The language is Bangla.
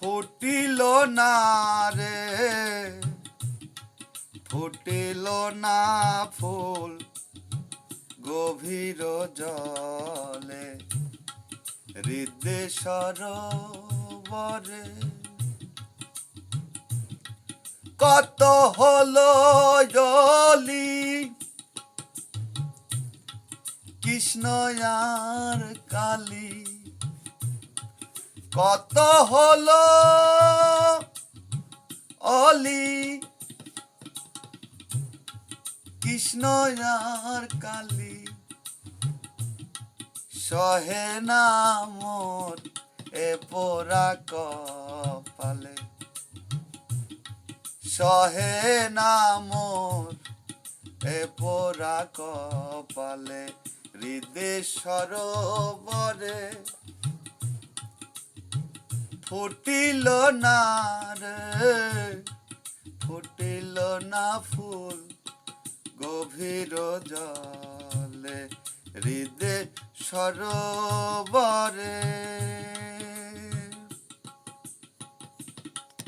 ফুটিল না রে, ফুটিল না ফুল গভীর জলে। হৃদয় সরোবরে। কত হলো জলি, কৃষ্ণ আর কালী। কত হলো? অলি, কৃষ্ণ আর কালী, সহে না মোর এ পোরা কপালে। সহে না মোর এ পোরা কপালে হৃদয় সরোবরে ফুটিল না রে ফুটিল না ফুল গভীর জলে হৃদয় সরোবরে